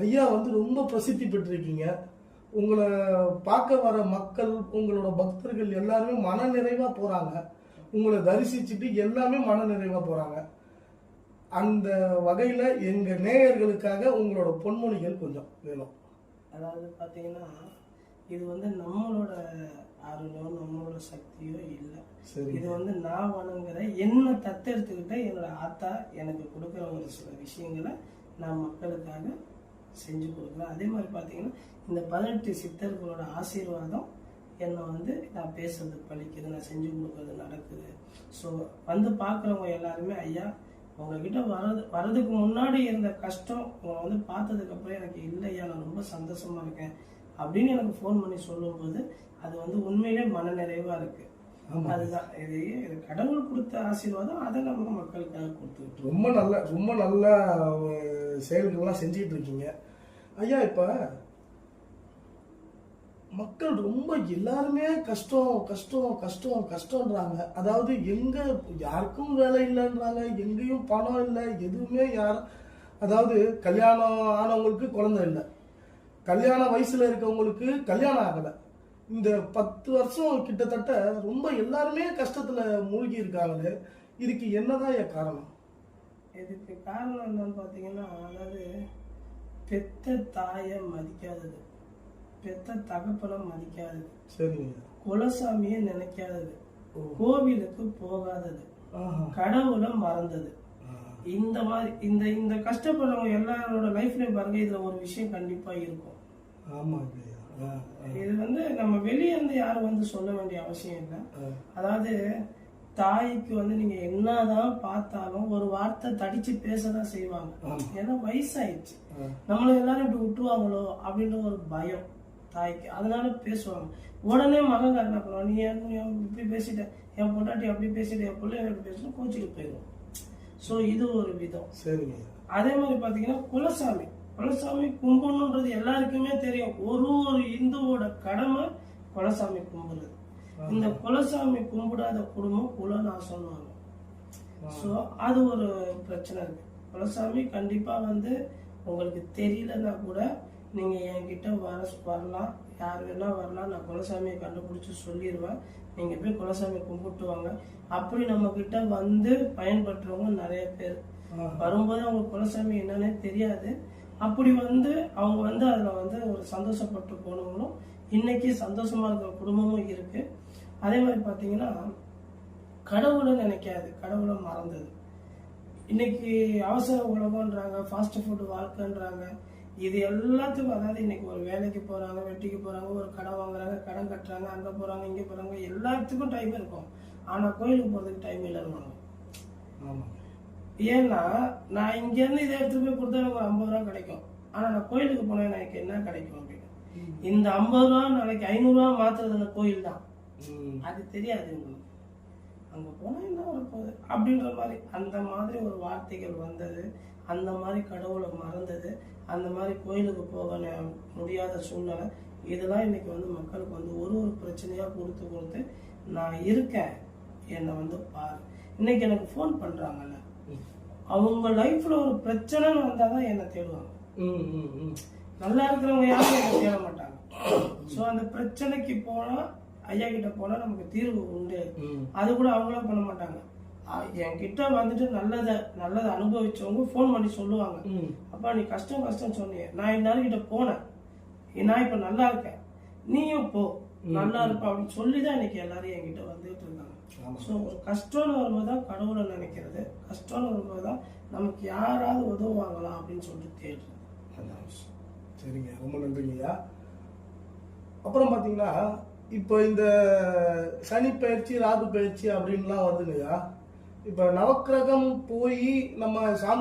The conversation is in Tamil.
ஐயா வந்து ரொம்ப பிரசித்தி பெற்றிருக்கீங்க. உங்களை பார்க்க வர மக்கள் உங்களோட பக்தர்கள் எல்லாருமே மன நிறைவா போறாங்க. உங்களை தரிசிச்சுட்டு எல்லாமே மன நிறைவா போறாங்க. அந்த வகையில எங்க நேயர்களுக்காக உங்களோட பொன்மொழிகள் கொஞ்சம் வேணும். அதாவது பார்த்தீங்கன்னா இது வந்து நம்மளோட அருளோ நம்மளோட சக்தியோ இல்லை. சரி இது வந்து நான் வணங்குற என்ன தத்தெடுத்துக்கிட்ட என்னோட ஆத்தா எனக்கு கொடுக்குற ஒரு சில விஷயங்களை நான் மக்களுக்காக செஞ்சு கொடுக்குறேன். அதே மாதிரி பார்த்தீங்கன்னா இந்த பதினெட்டு சித்தர்களோட ஆசீர்வாதம் என்னை வந்து நான் பேசுறது பழிக்குது நான் செஞ்சு கொடுக்கறது நடக்குது. ஸோ வந்து பார்க்குறவங்க எல்லாருமே ஐயா உங்ககிட்ட வரது வர்றதுக்கு முன்னாடி இருந்த கஷ்டம் உங்களை வந்து பார்த்ததுக்கு அப்புறம் எனக்கு இல்லையா நான் ரொம்ப சந்தோஷமா இருக்கேன் அப்படின்னு எனக்கு ஃபோன் பண்ணி சொல்லும்போது அது வந்து உண்மையிலே மனநிறைவா இருக்கு. ஆமா. அதுதான். இது இது கடவுள் கொடுத்த ஆசீர்வாதம் அதை நம்ம மக்களுக்காக கொடுத்துக்கிட்டு ரொம்ப நல்ல ரொம்ப நல்ல செயல்கள்லாம் செஞ்சுக்கிட்டு இருக்கீங்க ஐயா இப்போ மக்கள் ரொம்ப எல்லாருமே கஷ்டம் கஷ்டம் கஷ்டம் கஷ்டன்றாங்க அதாவது எங்க யாருக்கும் வேலை இல்லைன்றாங்க எங்கேயும் பணம் இல்லை எதுவுமே யார் அதாவது கல்யாணம் ஆனவங்களுக்கு குழந்தை இல்லை. கல்யாண வயசுல இருக்கவங்களுக்கு கல்யாணம் ஆகலை. இந்த பத்து வருஷம் கிட்டத்தட்ட ரொம்ப எல்லாருமே கஷ்டத்துல மூழ்கி இருக்காங்களே இதுக்கு என்னதான் ஐயா காரணம்? இதுக்கு காரணம் என்னன்னு பார்த்தீங்கன்னா அதாவது பெத்த தாயை மதிக்காதது பெத்த தகப்பனை மதிக்காதது சரிங்க குலசாமியை நினைக்காதது. கோவிலுக்கு போகாதது. கடவுளை மறந்தது. இந்த மாதிரி இந்த இந்த கஷ்டப்படுறவங்க எல்லாரோட லைஃப்லயும் பாருங்க இதுல ஒரு விஷயம் கண்டிப்பா இருக்கும் ஆமாங்க ஐயா. ஆ, ஆ, இது வந்து நம்ம வெளியே இருந்து யாரும் வந்து சொல்ல வேண்டிய அவசியம் இல்லை. அதாவது தாய்க்கு வந்து நீங்க என்னதான் பார்த்தாலும் ஒரு வார்த்தை தடிச்சு பேசதான் செய்வாங்க. ஏன்னா வயசாயிடுச்சு. நம்மள எல்லாரும் இப்படி விட்டுருவாங்களோ அப்படின்ற ஒரு பயம் தாய்க்கு. அதனால பேசுவாங்க. உடனே மகன் என்ன பண்ணுவான். நீ இப்படி பேசிட்ட? என் பொண்டாட்டி அப்படி பேசிட்ட என் பிள்ளை எப்படி பேசணும் கோச்சிட்டு போயிடும் ஸோ இது ஒரு விதம். சரிங்க. அதே மாதிரி பாத்தீங்கன்னா குலசாமி. குலசாமி கும்பிடணுன்றது எல்லாருக்குமே தெரியும். ஒரு ஒரு இந்துவோட கடமை குலசாமி கும்பிடுறது இந்த குலசாமி கும்பிடாத குடும்பம் குலநாசம்னுவாங்க. ஸோ அது ஒரு பிரச்சனை இருக்கு. குலசாமி கண்டிப்பா வந்து உங்களுக்கு தெரியலன்னா கூட நீங்க என்கிட்ட வர வரலாம். யார் வேணா வரலாம். நான் குலசாமியை கண்டுபிடிச்சு சொல்லிடுவேன் நீங்க போய் குலசாமி கும்பிட்டு வாங்க. அப்படி நம்ம கிட்ட வந்து பயன்படுறவங்க நிறைய பேர். வரும்போது அவங்க குலசாமி என்னன்னே தெரியாது. அப்படி வந்து அவங்க வந்து அதுல வந்து ஒரு சந்தோஷப்பட்டு போனவங்களும் இன்னைக்கு சந்தோஷமா இருக்கிற குடும்பமும் இருக்கு. அதே மாதிரி பாத்தீங்கன்னா கடவுளை நினைக்காது. கடவுளை மறந்தது. இன்னைக்கு அவசர உலகம்ன்றாங்க ஃபாஸ்ட் ஃபுட் வாழ்க்கைன்றாங்க இது எல்லாத்துக்கும் அதாவது இன்னைக்கு ஒரு வேலைக்கு போறாங்க வெட்டிக்கு போறாங்க ஒரு கடன் வாங்குறாங்க கடன் கட்டுறாங்க அங்க போறாங்க இங்க போறாங்க எல்லாத்துக்கும் டைம் இருக்கும். ஆனா கோயிலுக்கு போறதுக்கு டைம் இல்லைன்னு ஆமாங்க ஏன்னா நான் இங்க இருந்து இதை எடுத்து போய் கொடுத்தா எனக்கு ஒரு ஐம்பது ரூபா கிடைக்கும். ஆனா நான் கோயிலுக்கு போனா எனக்கு என்ன கிடைக்கும் அப்படின்னு இந்த ஐம்பது ரூபா நாளைக்கு ஐநூறு ரூபா மாத்துறது அந்த கோயில் தான். அது தெரியாது உங்களுக்கு அங்க போனா என்ன வரப்போகுது அப்படின்ற மாதிரி. அந்த மாதிரி ஒரு வார்த்தைகள் வந்தது. அந்த மாதிரி கடவுளை மறந்தது. அந்த மாதிரி கோயிலுக்கு போக முடியாத சூழ்நிலை. இதெல்லாம் இன்னைக்கு வந்து மக்களுக்கு வந்து ஒரு ஒரு பிரச்சனையா கொடுத்து கொடுத்து நான் இருக்கேன். என்னை வந்து பாரு. இன்னைக்கு எனக்கு ஃபோன் பண்றாங்கல்ல. அவங்க லைஃப்ல ஒரு பிரச்சனைன்னு வந்தாதான் என்னை தேடுவாங்க. நல்லா இருக்கிறவங்க யாரும் தேட மாட்டாங்க. சோ அந்த பிரச்சனைக்கு போனா ஐயா கிட்ட போனா நமக்கு தீர்வு உண்டு. அது கூட அவங்களாம் பண்ண மாட்டாங்க. என்கிட்ட வந்துட்டு நல்லதை நல்லதை அனுபவிச்சவங்க ஃபோன் பண்ணி சொல்லுவாங்க. அப்பா நீ கஷ்டம் கஷ்டம் சொன்னீங்க நான் எல்லாரும் கிட்ட போனேன். நான் இப்ப நல்லா இருக்கேன். நீயும் போ. நல்லா இருப்ப அப்படின்னு சொல்லிதான் இன்னைக்கு எல்லாரும் என்கிட்ட வந்துட்டு இருக்காங்க ஆமா. ஸோ ஒரு கஷ்டம்னு வரும்போது தான் கடவுளை நினைக்கிறது. கஷ்டம்னு வரும்போது தான் நமக்கு யாராவது உதவுவாங்களா அப்படின்னு சொல்லிட்டு தேடுறது. அதான் விஷயம். சரிங்க ரொம்ப நன்றிங்கய்யா. அப்புறம் பார்த்தீங்கன்னா இப்போ இந்த சனி பயிற்சி ராகு பயிற்சி அப்படின்லாம் வருதுங்கய்யா. இப்போ நவக்கிரகம் போய் நம்ம சாமி